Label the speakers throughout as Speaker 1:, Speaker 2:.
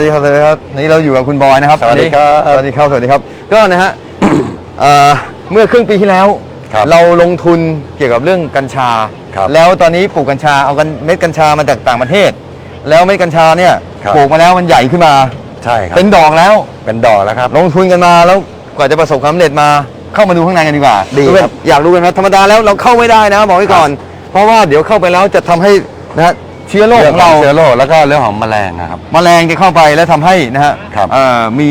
Speaker 1: สวัสดีครับสวัสดีครับนี่เราอยู่กับคุณบอยนะครับ
Speaker 2: สวัสดีครับ
Speaker 1: สวัสดีครับสวัสดีครับ ก็นะฮะเอ่อเมื่อครึ่งปีที่แล้ว
Speaker 2: ครับ
Speaker 1: เราลงทุนเกี่ยวกับเรื่องกัญชา
Speaker 2: ครับ
Speaker 1: แล้วตอนนี้ปลูกกัญชาเอากันเม็ดกัญชามาจากต่างประเทศ แล้วเม็ดกัญชาเนี่ย
Speaker 2: ครับ
Speaker 1: ปลูกมาแล้วมันใหญ่ขึ้นมา
Speaker 2: ใช่ครับ
Speaker 1: เป็นดอกแล้ว
Speaker 2: เป็นดอกแล้วครับ
Speaker 1: ลงทุนกันมาแล้วกว่าจะประสบความสำเร็จมาเข้ามาดูข้างในกันดีกว่า
Speaker 2: ดี
Speaker 1: ดูกัน
Speaker 2: ครับ
Speaker 1: อยากรู้กันไหมธรรมดาแล้วเราเข้าไม่ได้นะบอกไว้ก่อน เพราะว่าเดี๋ยวเข้าไปแล้วจะทำให้นะฮะ เชื้อโรค
Speaker 2: เรื่
Speaker 1: ข
Speaker 2: อ
Speaker 1: องง
Speaker 2: ขอ
Speaker 1: เรา
Speaker 2: งเชื้อโรคแล้วก็เรื่องของแมลงนะครับ
Speaker 1: แมลงจะเข้าไปแล้วทำให้นะฮะ
Speaker 2: ครับ
Speaker 1: เอ่อมี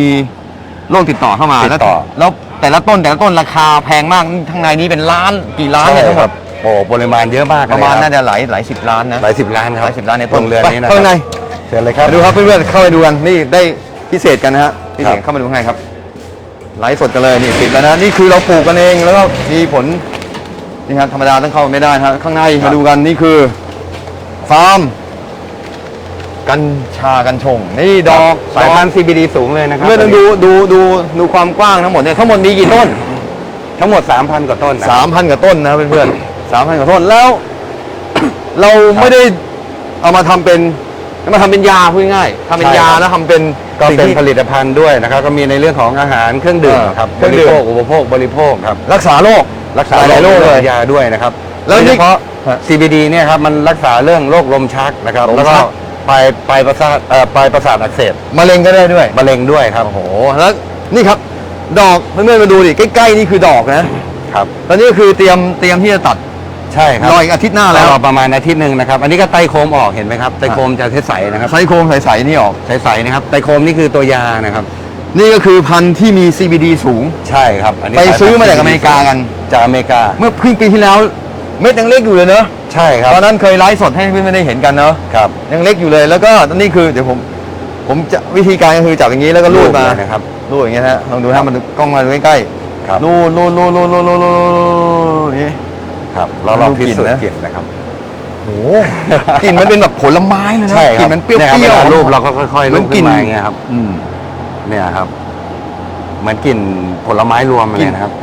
Speaker 1: โรคติดต่อเข้ามา
Speaker 2: ติดต่อ
Speaker 1: แล้วแล้วแต่ละต้นแต่ละต้นราคาแพงมากข้างในนี้เป็นล้านกี่ล้านเนี่ยทั้งหมด
Speaker 2: โอ้ปริมาณเยอะมาก
Speaker 1: ประมาณ
Speaker 2: เลยค
Speaker 1: น่า
Speaker 2: บ
Speaker 1: จะหลายหลายสิบล้านนะ
Speaker 2: หลายสิบล้านครับ
Speaker 1: หลายสิบล้านใน
Speaker 2: โรงเรือนนี้นะค
Speaker 1: ไป
Speaker 2: รับ
Speaker 1: ข้างใน
Speaker 2: เชิญเลยครับ
Speaker 1: มาดูครับเพื่อนๆเข้าไปดูกันนี่ได้พิเศษกันนะฮะพิเศษ
Speaker 2: ครับ
Speaker 1: เข้ามาดูข้างในครับไลฟ์สดกันเลยนี่ปิดแล้วนะนี่คือเราปลูกกันเองแล้วก็มีผลนี่ครับธรรมดาต้องเข้าไม่ได้ครับข้างในมาดูกันนี่คือ ฟาร์ม กัญชากัญชง นี่ดอก
Speaker 2: สาย
Speaker 1: ดอก
Speaker 2: พันธุ์ CBD สูงเลยนะครับ
Speaker 1: เมื่อต้องดูดูดูดูความกว้างทั้งหมดเนี่ยทั้งหมดมีกี่ต้น
Speaker 2: ทั้งหมด 3,000 กว่าต้นนะ
Speaker 1: สามพันกว่าต้นนะเพื่อนๆสามพันกว่าต้นแล้ว เราไม่ได้เอามาทำเป็นเอามาทำเป็นยาพูดง่ายๆทำเป็นยาแล้วทำเป็น
Speaker 2: ก็
Speaker 1: สิ่ง
Speaker 2: เป็น
Speaker 1: ที่
Speaker 2: ผลิตภัณฑ์ด้วยนะครับ ก็มีในเรื่องของอาหารเครื่องดื่ม
Speaker 1: เออ
Speaker 2: ครับ
Speaker 1: เครื่องดื่ม
Speaker 2: บริโภคอุปโภคบริโภคครับ
Speaker 1: รักษาโรค
Speaker 2: รักษา
Speaker 1: หลายๆโรคเลย
Speaker 2: ยาด้วยนะครับ
Speaker 1: แล้ว
Speaker 2: โดย
Speaker 1: นี่
Speaker 2: เฉพาะ
Speaker 1: ฮะ
Speaker 2: CBD เนี่ยครับมันรักษาเรื่องโรคลมชักนะครับ
Speaker 1: ลม
Speaker 2: แล้วก็
Speaker 1: ชัก
Speaker 2: ปลายปลายประสาทเอ่อปลายประสาทอักเสบ
Speaker 1: มะเร็งก็ได้ด้วย
Speaker 2: มะเร็งด้วยครับ
Speaker 1: โอ้โหแล้วนี่ครับดอกเพื่อนๆมาดูดิใกล้ๆนี่คือดอกนะครับตอนนี้คือเตรียมเตรียมที่จะตัด
Speaker 2: ใช่ครับ
Speaker 1: รออีกอาทิตย์หน้า
Speaker 2: แล้
Speaker 1: แล้วว
Speaker 2: รอประมาณอาทิตย์หนึ่งนะครับ อันนี้ก็ไตโคมออกเห็นไหมครับไตโคมจะใสๆนะครับ
Speaker 1: ไซโคมใสๆนี่ออก
Speaker 2: ใสๆนะครับไตโคมนี่คือตัวยานะครับ
Speaker 1: นี่ก็คือพันธุ์ที่มี CBD สูง
Speaker 2: ใช่ครับ อันนี้
Speaker 1: ไปซื้อมาจากอเมริกากัน
Speaker 2: จากอเมริกา
Speaker 1: เมื่อครึ่งปีที่แล้ว เม็ดยังเล็กอยู่เลยเนอะ
Speaker 2: ใช่ครับ
Speaker 1: ตอนนั้นเคยไลฟ์สดให้เพื่อนๆได้เห็นกันเนอะ
Speaker 2: ครับ
Speaker 1: ยังเล็กอยู่เลยแล้วก็นี่คือเดี๋ยวผมผมจะวิธีการก็คือจับอย่างนี้แล้วก็ลูดมา
Speaker 2: เลยนะครับ
Speaker 1: ลูดอย่างเงี้ยนะฮะลองดูฮะมันกล้องมาดูใกล้
Speaker 2: ครับ
Speaker 1: ๆลูดลูดลูดลูดลูดลูดลูดอย่างนี้
Speaker 2: ครับเราลองพิสูจ
Speaker 1: ดูกลิ่นนะ
Speaker 2: น์กลิ่นนะครับ
Speaker 1: โอ้โหกลิ่นมันเป็นแบบผลไม้เลยนะ
Speaker 2: ใช่
Speaker 1: ก
Speaker 2: ครั
Speaker 1: ลิ่
Speaker 2: บ
Speaker 1: นมันเปรี้ยว
Speaker 2: นี่
Speaker 1: ๆ
Speaker 2: ครับเวลารูปเราก็ค่อยๆ
Speaker 1: เหมื
Speaker 2: รู
Speaker 1: อน
Speaker 2: ป
Speaker 1: กลิ่
Speaker 2: ขึ้
Speaker 1: น
Speaker 2: นมาอย่างเงี้ยครับ
Speaker 1: อืม
Speaker 2: เนี่ยครับ เหมือนกลิ่นผลไม้รวมเลยนะครับ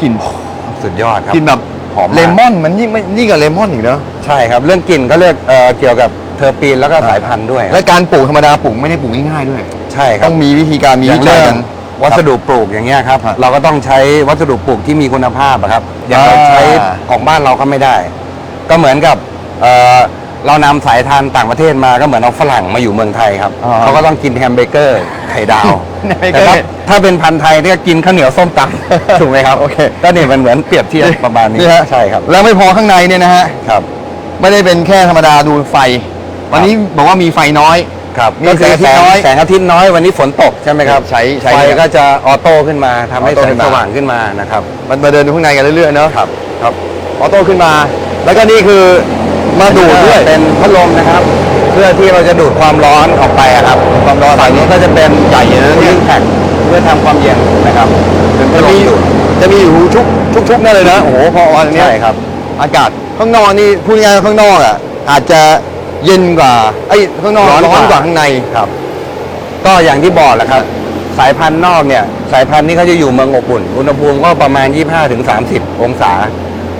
Speaker 1: กลิ่น
Speaker 2: สุดยอดครับ
Speaker 1: กลิ่นแบบ
Speaker 2: หอมมาก
Speaker 1: เลมอนมันยิ่งไม่ยิ่งกับเลมอนอีกเนอะ
Speaker 2: ใช่ครับ เรื่องกลิ่นก็เรียกเอ่อเกี่ยวกับเทอร์ปีนแล้วก็สายพันธุ์ด้วย
Speaker 1: และการปลูกธรรมดาปลูกไม่ได้ปลูกง่ายๆด้วย
Speaker 2: ใช่ครั
Speaker 1: ต้
Speaker 2: บ
Speaker 1: องมีวิธีการมี
Speaker 2: อ
Speaker 1: วิ
Speaker 2: ย่าง
Speaker 1: จั
Speaker 2: เรื่
Speaker 1: ย
Speaker 2: อ
Speaker 1: กั
Speaker 2: ง
Speaker 1: น
Speaker 2: วัสดุปลูกอย่างเงี้ยครับ
Speaker 1: ครับ
Speaker 2: เราก็ต้องใช้วัสดุปลูกที่มีคุณภาพอะครับอย่างเรา
Speaker 1: อ่า
Speaker 2: ใช้ของบ้านเราก็ไม่ได้ ก็เหมือนกับเอ่อ เรานำสายทานต่างประเทศมาก็เหมือนเอาฝรั่งมาอยู่เมืองไทยครับ
Speaker 1: อ่า
Speaker 2: เขาก็ต้องกินแฮมเบอร์เกอร์ไข่ดาว
Speaker 1: แฮมเบอร์เก
Speaker 2: แต่
Speaker 1: อร์
Speaker 2: ถ้าถ้าเป็นพันธุ์ไทยเนี่ยกินข้าวเหนียวส้มตำ ถูกไหมครับ
Speaker 1: โอเค
Speaker 2: ก็นี่มันเหมือนเปรียบเทียบประมาณนี้
Speaker 1: นี่ฮะ
Speaker 2: ใช่ครับ
Speaker 1: แล้วไม่พอข้างในเนี่ยนะฮะ
Speaker 2: ครับ
Speaker 1: ไม่ได้เป็นแค่ธรรมดาดูไฟ วันนี้บอกว่ามีไฟน้อย
Speaker 2: ครับ
Speaker 1: มี
Speaker 2: ก็คือ
Speaker 1: แส
Speaker 2: แส
Speaker 1: ง
Speaker 2: ง
Speaker 1: อาทิตย์น้อย
Speaker 2: แสงอาทิตย์น้อยวันนี้ฝนตกใช่ไหมครับ
Speaker 1: ใช้ใช้
Speaker 2: ไฟก็จะออโต้ขึ้นมาทำให้
Speaker 1: ออโต้
Speaker 2: แส
Speaker 1: ขึ้
Speaker 2: ง
Speaker 1: นมา
Speaker 2: สว่างขึ้นมานะครับ
Speaker 1: มันมาเดินดูข้างในกันเรื่อยๆเนอะ
Speaker 2: ครับ ครับ
Speaker 1: ออโต้ขึ้นมา แล้วก็นี่คือ มาดูดด้วย
Speaker 2: เป็นพัดลมนะครับ เพื่อที่เราจะดูดความร้อนออกไปอะครับ
Speaker 1: ความร้อน
Speaker 2: ฝั่งนี้ก็จะเป็น
Speaker 1: ใหญ่นะ
Speaker 2: คู
Speaker 1: เนี่
Speaker 2: ลิ่
Speaker 1: ย
Speaker 2: งแพ็คเพื่อทำความเย็นนะครับ เป็นพั
Speaker 1: จะ
Speaker 2: ดลม
Speaker 1: มี
Speaker 2: ดูด
Speaker 1: จะมีอยู่ทุกทุกทุกนั่นเลยนะโอ้โหพออันเนี้ย
Speaker 2: ใช่ครับ
Speaker 1: อากาศข้างนอกนี่พูดง่ายๆข้างนอกอะอาจจะเย็นกว่าไอ้ยข้างนอก
Speaker 2: ร้อนกว่า
Speaker 1: ร้อนกว่าข้างใน
Speaker 2: ครับ ก็อย่างที่บอกแหละครับ สายพันธุ์นอกเนี่ย สายพันธุ์นี้เขาจะอยู่เมืองอบอุ่น อุณหภูมิก็ประมาณ 25-30 องศา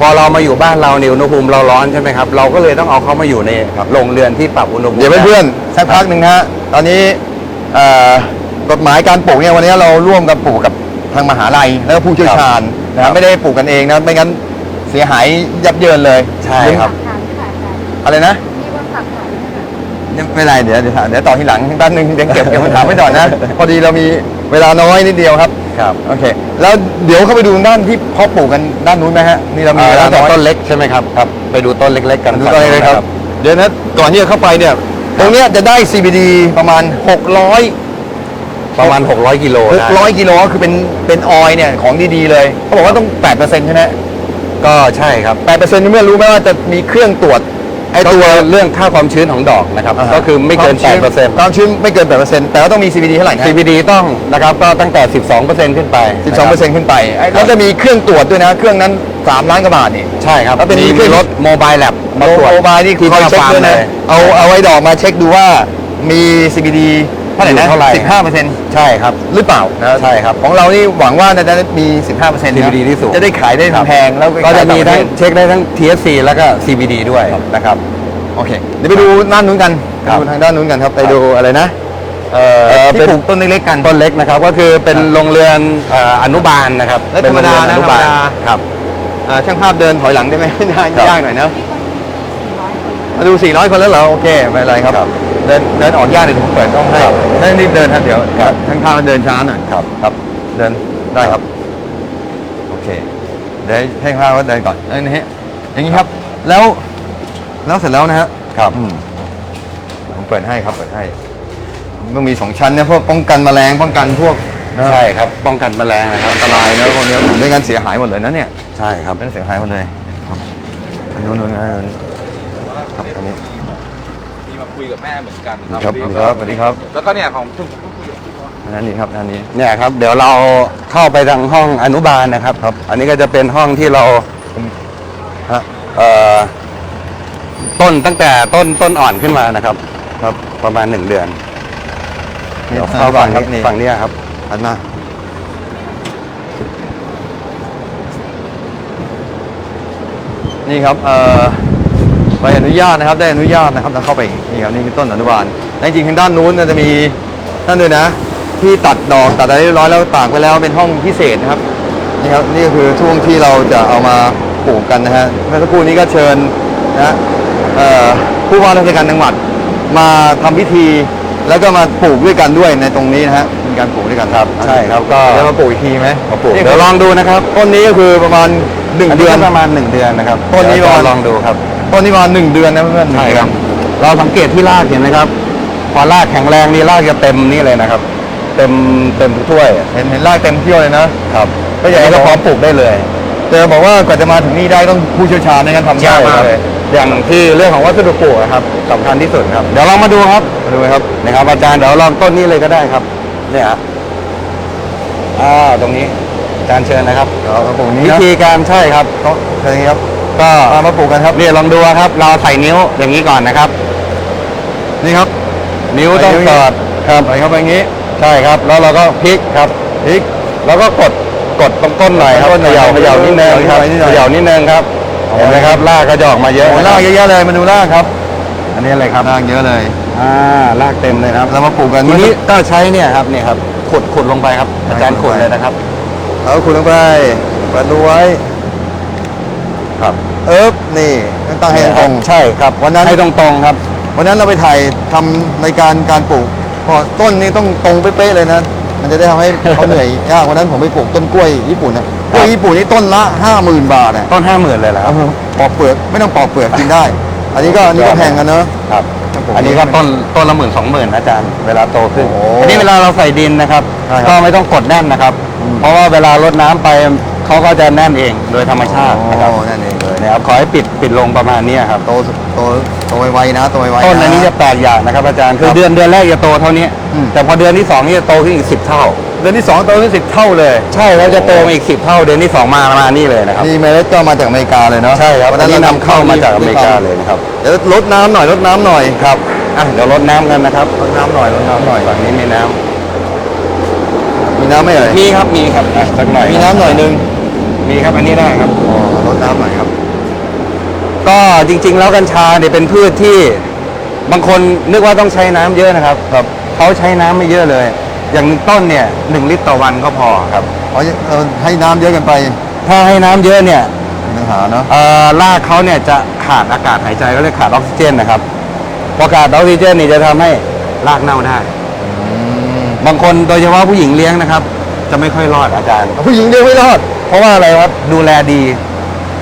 Speaker 2: พอเรามาอยู่บ้านเราเนี่ยอุณหภูมิเราร้อนใช่ไหมครับ เราก็เลยต้องเอาเขามาอยู่ในโรงเรือนที่ปรับอุณหภูมิ
Speaker 1: เดี๋ยวเพื่อนๆสักพักหนึ่งนะฮะตอนนี้เอ่อกฎหมายการปลูกเนี่ยวันนี้เราร่วมกันปลูกกับทางมหาลัยแล้วก็ผู้เชี่ยวชาญนะค
Speaker 2: ครั
Speaker 1: รับบไม่ได้ปลูกกันเองนะไม่งั้นเสียหายยับเยินเลย
Speaker 2: ใช่ครับ
Speaker 3: ถามค่ะอาจารย์
Speaker 1: อะไรนะ
Speaker 3: มีวันฝากถามไหมคะ
Speaker 1: ยังไม่เป็นไรเดี๋ยวเดี๋ยวถามเดี๋ยวต่อทีหลังแป๊บนึงเดี๋ยวเก็บเก็บคำถามไว้ก่อนนะ พอดีเรามีเวลาน้อยนิดเดียวครับ
Speaker 2: ครับ
Speaker 1: โอเค แล้วเดี๋ยวเข้าไปดูด้านที่เพาะปลูกกันด้านนู้นไหมฮะนี่เรามี
Speaker 2: มี
Speaker 1: เวลา
Speaker 2: ตั้งแต่
Speaker 1: น้อย
Speaker 2: ต้นเล็กใช่ไหมครับครับไปดูต้นเล็ก ๆ กัน
Speaker 1: ดูต้นเล็กๆครับ เดี๋ยวนะก่อนที่จะเข้าไปเนี่ย ตรงเนี้ยจะได้ CBD ประมาณ 600
Speaker 2: ประมาณ 600กิโลได้
Speaker 1: 600กิโลก็คือเป็นเป็นออยล์เนี่ยของดีๆเลยเขาบอกว่าต้อง8%ใช่ไหม
Speaker 2: ก็ใช่ครับ
Speaker 1: 8%นี่เมื่อรู้ไหมว่าจะมีเครื่องตรวจ ไอ้
Speaker 2: ไอ
Speaker 1: ตั
Speaker 2: ตัว
Speaker 1: ว
Speaker 2: เรื่องค่าความชื้นของดอกนะครับา
Speaker 1: ฮะ
Speaker 2: ก็คือไม่เกิน
Speaker 1: ความชื้
Speaker 2: 8%
Speaker 1: ความชื้นไม่เกิน 8%แต่ว่าต้องมี CBD เท่าไหร่นะ
Speaker 2: CBD ต้องนะครับก็ตั้งแต่ 12%ขึ้นไป
Speaker 1: 12%ขึ้นไปไอ้แล้วจะมีเครื่องตรวจด้วยนะ เครื่องนั้น 3 ล้านกว่าบาทนี่
Speaker 2: ใช่ครับ
Speaker 1: แล้วเป็น
Speaker 2: มี
Speaker 1: เครื่อง
Speaker 2: รถโมบายแลบมาตรวจ
Speaker 1: โมบายนี่คือ
Speaker 2: ที่
Speaker 1: คอยเช็ค
Speaker 2: หน้า
Speaker 1: ด้วยนะ
Speaker 2: ฟาร์มเลย
Speaker 1: เอาเอาไว้ดอกมาเช็คดูว่ามี CBD เท่าไหร่นะ
Speaker 2: อยู่เท่าไหร่
Speaker 1: 15%
Speaker 2: ใช่ครับ
Speaker 1: หรือเปล่านะ
Speaker 2: ใช่ครับ
Speaker 1: ของเรานี่หวังว่าจะได้มี 15%นะ
Speaker 2: CBD ที่สูง
Speaker 1: จะได้ขายได้
Speaker 2: ครับ
Speaker 1: แพงแล้วไป
Speaker 2: ก็จะ
Speaker 1: ขาย
Speaker 2: มี
Speaker 1: ต่า
Speaker 2: ทั้ง
Speaker 1: ประเทศ
Speaker 2: เช็คได้ทั้ง THC แล้วก็ CBD ด้วยนะครับ
Speaker 1: โอเคเดี๋ยวไปดูด้านนู้นกัน
Speaker 2: ครับ
Speaker 1: ไปดูทางด้านนู้นกันครับไปดูอะไรนะ
Speaker 2: เอ่อ
Speaker 1: ที่ปลูกต้นเล็กๆกัน
Speaker 2: ต้นเล็กนะครับ ก็คือเป็นโรงเรือนเอ่ออนุบาลนะครับ
Speaker 1: และ
Speaker 2: เป็นโรงเรือน
Speaker 1: ธรรมดานะ
Speaker 2: อนุบาล
Speaker 1: ธรรมดา
Speaker 2: ครับ
Speaker 1: อ่าช่างภาพเดินถอยหลังได้ไหมได้
Speaker 2: ครับ
Speaker 1: ยากหน่อยเนอะ
Speaker 3: ที่ก็สี่ร้อยคน
Speaker 1: มาดู 400 คนแล้วเหรอโอเคไม่เป็นไรครับ
Speaker 2: ครับ
Speaker 1: เดินเดินออกยากเดี๋ยวผมเปิดช่องให้
Speaker 2: ครับ
Speaker 1: ได้รีบเดินครับเดี๋ยว
Speaker 2: ครับ
Speaker 1: ช่างภาพเดินช้าหน่อย
Speaker 2: ครับ
Speaker 1: ครับ เดินได้ครับ โอเคเดี๋ยวให้ช่างภาพว่าเดินก่อนเอ้ยนี่ฮะอย่างนี้ครับ แล้วแล้วเสร็จแล้วนะฮะ
Speaker 2: ครับ
Speaker 1: อืมผมเปิดให้ครับเปิดให้ต้องมีสองชั้นนะเพื่อป้องกันแมลงป้องกันพวกนะ
Speaker 2: ใช่ครับ ป้องกันแมลงนะครับ
Speaker 1: อันตรายนะพวกเนี้ยไม่งั้นเสียหายหมดเลยนะเนี่ย
Speaker 2: ใช่ครับ
Speaker 1: ไม่งั้นเสียหายหมดเลยครับอันนู้นนู้นนะอันนู้นครับอันนี้
Speaker 4: มีมาคุยกับแม่เหมือนกัน
Speaker 1: ครับครับสวัสดีครับ
Speaker 4: แล้วก็เนี่ยของทุก
Speaker 1: อันนั้นนี่ครับอันนี้
Speaker 2: เนี่ยครับ เดี๋ยวเราเข้าไปทางห้องอนุบาลนะครับ
Speaker 1: ครับ
Speaker 2: อันนี้ก็จะเป็นห้องที่เรา
Speaker 1: ฮะ
Speaker 2: เอ่อต้นตั้งแต่ต้นต้นอ่อนขึ้นมานะครับ
Speaker 1: ครับ
Speaker 2: ประมาณหนึ่งเดือน
Speaker 1: นี่
Speaker 2: เดี๋ยว
Speaker 1: เข้า
Speaker 2: เข้า
Speaker 1: ก่
Speaker 2: ก่
Speaker 1: อ
Speaker 2: อนน
Speaker 1: ค
Speaker 2: ค
Speaker 1: รั
Speaker 2: รั
Speaker 1: บบนี่
Speaker 2: ฝั่งเนี้ยครับ
Speaker 1: อันมานี่ครับเอ่อ ใบอนุญาตนะครับ ได้อนุญาตนะครับแล้วเข้าไปนี่ครับนี่คือต้นอนุบาลและจริงๆทางด้านนู้นเนยจะมีนั่นด้วยนะ ที่ตัดดอกตัดอะไรเรียบร้อยแล้วตากไว้แล้วเป็นห้องพิเศษนะครับนี่ครับนี่ก็คือช่วงที่เราจะเอามาปลูกกันนะฮะเมื่อสักครู่นี้ก็เชิญนะฮะเอ่อผู้ว่าราชการจังหวัดมาทำพิธีแล้วก็มาปลูกด้วยกันด้วยในตรงนี้นะฮะเป็นการปลูกด้วยกันครับ
Speaker 2: ใช่ครับก็
Speaker 1: เดี๋ยวมาปลูกอีกทีไหม
Speaker 2: มาปลูก
Speaker 1: นี่
Speaker 2: เดี๋ยวลองดูนะครับ
Speaker 1: ต้นนี้ก็คือประมาณหนึ่ง
Speaker 2: อัน
Speaker 1: เดื
Speaker 2: นี้
Speaker 1: อน
Speaker 2: ก็ประมาณหนึ่งเดือนนะครับ
Speaker 1: ต้นนี้
Speaker 2: เดี๋ยว
Speaker 1: ประมาณ
Speaker 2: ลองดูครับ
Speaker 1: ต้นนี้ประมาณหนึ่งเดือนนะเพื่อนๆหนึ่ง
Speaker 2: ใช่
Speaker 1: เดื
Speaker 2: ค
Speaker 1: อ
Speaker 2: รั
Speaker 1: น
Speaker 2: บเราสังเกตที่รากเห็นไหมครับ พอรากแข็งแรงนี่รากจะเต็มนี่เลยนะครับ เต็มเต็มทุกถ้วย
Speaker 1: เห็นเห็นรากเต็มเที่ยวเลยนะ ครับก็
Speaker 2: ก็
Speaker 1: อ
Speaker 2: ให
Speaker 1: ย่า
Speaker 2: ญ่
Speaker 1: ง
Speaker 2: ก็
Speaker 1: ที่
Speaker 2: พ
Speaker 1: พ
Speaker 2: ร้
Speaker 1: ร้
Speaker 2: อ
Speaker 1: อ
Speaker 2: ม
Speaker 1: ม
Speaker 2: ปลูกได้เลย
Speaker 1: เจอบอกว่ากว่าจะมาถึงนี่ได้ต้องผู้เชี่ยวชาญในการทำยากมากเลย
Speaker 2: อย่างที่เรื่องของวัสดุปลูกอะครับสำคัญที่สุดครับ เดี๋ยวเรามาดูครับ
Speaker 1: มาดูไหมครับ
Speaker 2: นะครับ อาจารย์เดี๋ยวลองต้นนี้เลยก็ได้ครับ เนี่ยฮะอ่าตรงนี้อาจารย์เชิญนะครับ
Speaker 1: เรามาปลูกนี้
Speaker 2: วิ
Speaker 1: นะ
Speaker 2: ธีการใช่ครับ
Speaker 1: ต้องใช่างนี้ครับ
Speaker 2: ก็
Speaker 1: มามาปลูกกันครับ
Speaker 2: นี่ลองดูครับ เราใส่นิ้วอย่างนี้ก่อนนะครับ
Speaker 1: นี่ครับ
Speaker 2: นิ้วต้องสอดครับ
Speaker 1: ใส่เข้าไปอย่างนี้
Speaker 2: ใช่ครับ แล้วเราก็พลิกครับ
Speaker 1: พลิก
Speaker 2: แล้วก็กดกดตรงต้นหน่อยครับ
Speaker 1: ต้นหน่อย
Speaker 2: เขย่าเขย่านิดนึงครับ
Speaker 1: เขย่านิดหน่อย
Speaker 2: เขย่านิดนึงครับ
Speaker 1: อ๋อ
Speaker 2: เห็นไหมครับรากก็จะออกมาเยอะ
Speaker 1: โอ้ยรากเยอะแยะเลยมาดูรากครับ
Speaker 2: อันนี้อะไรครับ
Speaker 1: รากเยอะเลย
Speaker 2: อ่ารากเต็มเลยครับ
Speaker 1: เรามาปลูกกัน
Speaker 2: ทีนี้ก็ใช้เนี่ยครับเนี่ยครับขุดขุดลงไปครับ อาจารย์ขุดเลยนะครับ
Speaker 1: เอาขุดลงไปเปิดดูไว้
Speaker 2: ครับ
Speaker 1: เอิบนี่ต้องตั้งให้ตรง
Speaker 2: ใช่ครับ
Speaker 1: วันนั้น
Speaker 2: ให้ตรงๆครับ
Speaker 1: วันนั้นเราไปถ่ายทำในการการปลูกพอต้นนี้ต้องตรงเป๊ะๆเลยนะ มันจะได้ทำให้เขาเหนื่อยยากวันนั้นผมไปปลูกต้นกล้วยญี่ปุ่นนะกล้วยญี่ปุ่นนี่ต้นละห้าหมื่นบาทอะ
Speaker 2: ต้นห้าหมื่นเลยเหรอครับ
Speaker 1: ปอกเปลือกไม่ต้องปอกเปลือกกินได้ อันนี้ก็อันนี้ก็แพงกันเนอะ
Speaker 2: ครับ
Speaker 1: ครับผม
Speaker 2: อันนี้ก็ต้นต้นละหมื่นสองหมื่นอาจารย์เวลาโตขึ้น
Speaker 1: โอ้
Speaker 2: อันนี้เวลาเราใส่ดินนะครับ
Speaker 1: ใช่ครับ
Speaker 2: ก็ไม่ต้องกดแน่นนะครับ
Speaker 1: อืม
Speaker 2: เพราะว่าเวลารดน้ำไป เขาก็จะแน่นเองโดยธรรมชาตินะครับ
Speaker 1: โอ้นั่นเองเลย
Speaker 2: นะครับขอให้ปิดปิดลงประมาณนี้ครับ
Speaker 1: โตโตโตไวๆนะโตไวๆ
Speaker 2: ต้นอันนี้จะแปลกอย่างนะครับอาจารย์คือ
Speaker 1: ครับ
Speaker 2: เดือนเดือนแรกจะโตเท่านี้
Speaker 1: อืม
Speaker 2: แต่พอเดือนที่สองนี่จะโตขึ้นอีกสิบเท่า
Speaker 1: เดือนที่สองโตขึ้นสิบเท่าเลย
Speaker 2: ใช่แล้วจะโตมาอีกสิบเท่า เดือนที่สองมาประมาณนี้เลยนะครับ
Speaker 1: นี่เมล็ดก็มาจากอเมริกาเลยเนาะ
Speaker 2: ใช่ครับ
Speaker 1: วั
Speaker 2: อันนี้
Speaker 1: ร
Speaker 2: นำเข้ามาจากอเมริกาเลยนะครับ
Speaker 1: เดี๋ยวลดน้ำหน่อยลดน้ำหน่อย
Speaker 2: ครับอะเดี๋ยวรดน้ำกันนะครับ
Speaker 1: ลดน้ำหน่อยลดน้ำหน่อย
Speaker 2: ฝั่งนี้มีน้
Speaker 1: มีน้ำไหมเอ่ยำ
Speaker 2: มีครับมีครับอะสักหน่อย
Speaker 1: มีน้ำหน่อยนึง
Speaker 2: มีครับอันนี้ได้ครับ
Speaker 1: อ๋อลดน้ำหน่อยครับ
Speaker 2: ก็จริง ๆ แล้วกัญชาเนี่ยเป็นพืชที่บางคนนึกว่าต้องใช้น้ำเยอะนะครับ
Speaker 1: ครับ
Speaker 2: เขาใช้น้ำไม่เยอะเลย อย่างต้นเนี่ยหนึ่งลิตรต่อวันก็พอครับ
Speaker 1: อ๋อเออให้น้ำเยอะเกันไป
Speaker 2: ถ้าให้น้ำเยอะเนี่ย
Speaker 1: มีปัญหาเนาะ
Speaker 2: เอ่อรากเขาเนี่ยจะขาดอากาศหายใจก็เรียกขาดออกซิเจนนะครับพอขาดออกซิเจนนี่จะทำให้รากเน่าได้บางคนโดยเฉพาะผู้หญิงเลี้ยงนะครับ จะไม่ค่อยรอดอาจารย์
Speaker 1: ผู้หญิงเดียวไม่รอด
Speaker 2: เพราะว่าอะไรครับดูแลดี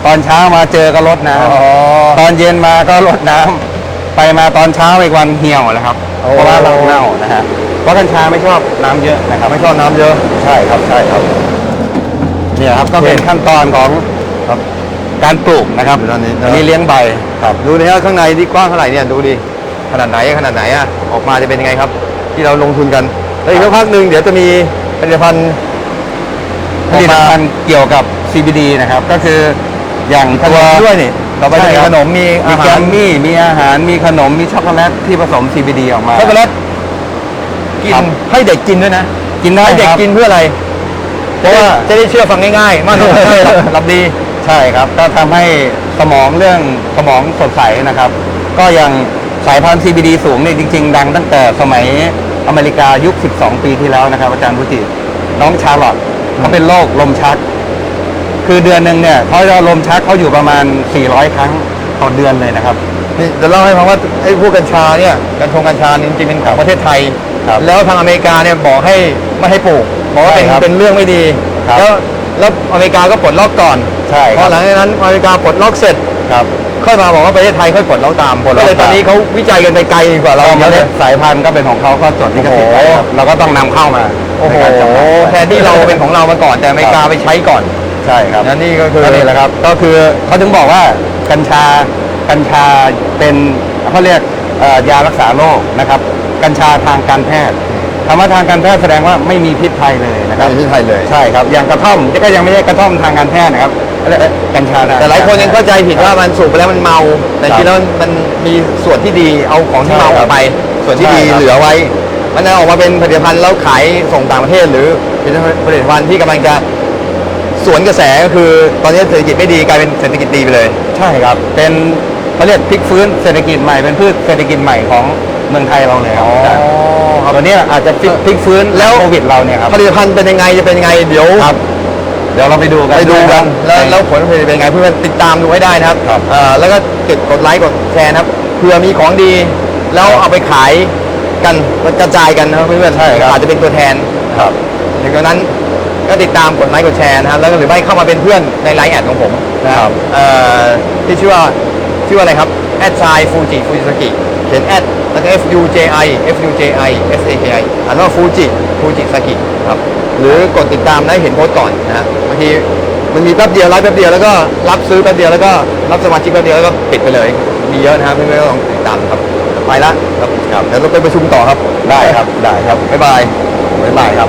Speaker 2: ตอนเช้ามาเจอก็รดน้
Speaker 1: อ๋อำ
Speaker 2: ตอนเย็นมาก็รดน้ำไปมาตอนเช้าอีกวันเหี่ยวแล้วครับ
Speaker 1: โอ้
Speaker 2: เพราะว่ารากเน่านะฮะเพราะกัญชาไม่ชอบน้ำเยอะนะครับ
Speaker 1: ไม่ชอบน้ำเยอะ
Speaker 2: ใช่ครับใช่ครับเนี่ยครับก็เป็นขั้นตอนของ
Speaker 1: ครับ
Speaker 2: การปลูกนะครับ
Speaker 1: อยู่ด้านนี้นะ
Speaker 2: อันนี้เลี้ยงใบครับ
Speaker 1: ดูนะฮะข้างในที่กว้างเท่าไหร่เนี่ยดูดิขนาดไหนขนาดไหนอะออกมาจะเป็นยังไงครับ ที่เราลงทุนกันแล้วอีกสักพักหนึ่งเดี๋ยวจะมีผลิตภัณฑ์
Speaker 2: ผลิตภัณฑ์เกี่ยวกับ CBD นะครับ ก็คืออย่าง
Speaker 1: ข
Speaker 2: ตั
Speaker 1: น
Speaker 2: ว
Speaker 1: มด้วยนี่ต่อไปจะมี
Speaker 2: ใช่ครับ
Speaker 1: ขนมมี
Speaker 2: มี
Speaker 1: อา
Speaker 2: แก
Speaker 1: หาร
Speaker 2: มมี่มีอาหารมีขนมมีช็อกโกแลตที่ผสม CBD ออกมา
Speaker 1: ช็อกโกแลตกิน
Speaker 2: ครับ
Speaker 1: ให้เด็กกินด้วยนะ
Speaker 2: กินได้
Speaker 1: ให้เด็ก
Speaker 2: ครับ
Speaker 1: กินเพื่ออะไร
Speaker 2: เพราะว่า
Speaker 1: จะได้เชื่อฟังง่ายๆมากหน่อยรับดี
Speaker 2: ใช่ครับ ก็ทำให้สมองเรื่องสมองสดใสนะครับ ก็อย่างสายพันธุ์ CBD สูงเนี่ยจริง ๆ ดังตั้งแต่สมัยอเมริกายุค 12 ปีที่แล้วนะครับ อาจารย์พุติน้องชาร์ลอต เขาเป็นโรคลมชัก คือเดือนหนึ่งเนี่ยเขาจะลมชักเขาอยู่ประมาณ 400 ครั้งต่อเดือนเลยนะครับ
Speaker 1: นี่จะเล่าให้ฟังว่าไอ้พวกกัญชาเนี่ยกัญชงกัญชานี่จริงๆเป็นของประเทศไทย
Speaker 2: ครับ
Speaker 1: แล้วทางอเมริกาเนี่ยบอกให้ไม่ให้ปลูกบอกว่าเป็น
Speaker 2: ใช่ครับ
Speaker 1: เป็นเรื่องไม่ดี
Speaker 2: ครับ
Speaker 1: แล้วแล้วอเมริกาก็ปลดล็อกก่อน
Speaker 2: ใช่ครับ
Speaker 1: พอหลังจากนั้นอเมริกาปลดล็อกเสร็จ
Speaker 2: ครับ
Speaker 1: ค่อยมาบอกว่าประเทศไทยค่อยปลดล็อกตาม
Speaker 2: ปลดล็
Speaker 1: ก็
Speaker 2: อก
Speaker 1: เลยตอน
Speaker 2: ตาม
Speaker 1: นี้เขาวิจัยกันไปไกลกว่าเรา
Speaker 2: เรา
Speaker 1: เย
Speaker 2: เม
Speaker 1: อะ
Speaker 2: ล็
Speaker 1: เล
Speaker 2: ด
Speaker 1: ย
Speaker 2: สายพันธุ์ก็เป็นของเขาก็จดลิขสิทธิ์ไว้ครับเราก็ต้องนำเข้ามา
Speaker 1: โอ้โห
Speaker 2: ในการจำหน่าย
Speaker 1: แทนที่เราเป็นของเรามาก่อนแต่อเมริกาไปใช้ก่อน
Speaker 2: ใช่ครับ
Speaker 1: นั่นนี่ก็คือ
Speaker 2: ก็นี่แหละครับ ก็คือเขาถึงบอกว่ากัญชา กัญชาเป็นเขาเรียกเอ่อยารักษาโรคนะครับ กัญชาทางการแพทย์คำว่าทางการแพทย์แสดงว่าไม่มีพิษภัยเลยนะค
Speaker 1: ไม่
Speaker 2: รับ
Speaker 1: ใช่ที่ไทยเลย
Speaker 2: ใช่ครับ อย่างกระท่อมก็ยังไม่ใช่กระท่อมทางการแพทย์นะครับเรีย กกัญชาทง
Speaker 1: แต่หลายคนยังเข้าใจผิดว่ามันสูบไปแล้วมันเมา แต่จริงๆแล้วมันมีส่วนที่ดีเอาของที่เมาออกไป ส่วนที่ดี
Speaker 2: ใช่ครับ
Speaker 1: เหลือไว้ มันจะออกมาเป็นผลิตภัณฑ์แล้วขายส่งต่างประเทศ หรือเป็นผลิตภัณฑ์ที่กำลังจะสวนกระแสก็คือตอนนี้เศรษฐกิจไม่ดีกลายเป็นเศรษฐกิจดีไปเลย
Speaker 2: ใช่ครับ เป็นเขาเรียกพลิกฟื้นเศรษฐกิจใหม่เป็นพืชเศรษฐกิจใหม่ของเมืองไทยเราเลยครับอาจารย์ตัวเนี้ยอาจจะพลิกพลิกฟื้น
Speaker 1: แล้ว
Speaker 2: โควิดเราเนี่ยครับ
Speaker 1: ผลิตภัณฑ์เป็นยังไงจะเป็นยังไงเดี๋ยว
Speaker 2: ครับ เดี๋ยวเราไปดูกัน
Speaker 1: ไปดูกันแล้วแล้วผลผลิตเป็นยังไงเพื่อนติดตามดูให้ได้นะครับ
Speaker 2: ครับ
Speaker 1: เอ่อแล้วก็กดกดไลค์กดแชร์นะครับเผื่อมีของดีแล้วเอาไปขายกันกระจายกันนะครับเพื่อนๆ
Speaker 2: ใช่ครับ
Speaker 1: อาจจะเป็นตัวแทน
Speaker 2: ครับ
Speaker 1: ดังนั้นก็ติดตามกดไลค์กดแชร์นะครับแล้วก็หรือไม่เข้ามาเป็นเพื่อนในไลน์แอดของผมนะครับเอ่อที่ชื่อว่าชื่อว่าอะไรครับแอดไซฟูจิฟูจิสกิเขียนแอดแล้วก็ F U J I F U J I S A K I อ่านว่าฟูจิฟูจิสกิ ครับ หรือกดติดตามได้เห็นโพสต์ก่อนนะฮะบางทีมันมีแป๊บเดียวไลฟ์แป๊บเดียวแล้วก็รับซื้อแป๊บเดียวแล้วก็รับสมาชิกแป๊บเดียวแล้วก็ปิดไปเลย มีเยอะนะครับเพื่อนๆก็ลองติดตามครับไปละครับครับเดี๋ยวเราไปประชุมต่อครับ
Speaker 2: ได้ครับได้ครับ
Speaker 1: บ๊ายบาย
Speaker 2: บ๊ายบายครับ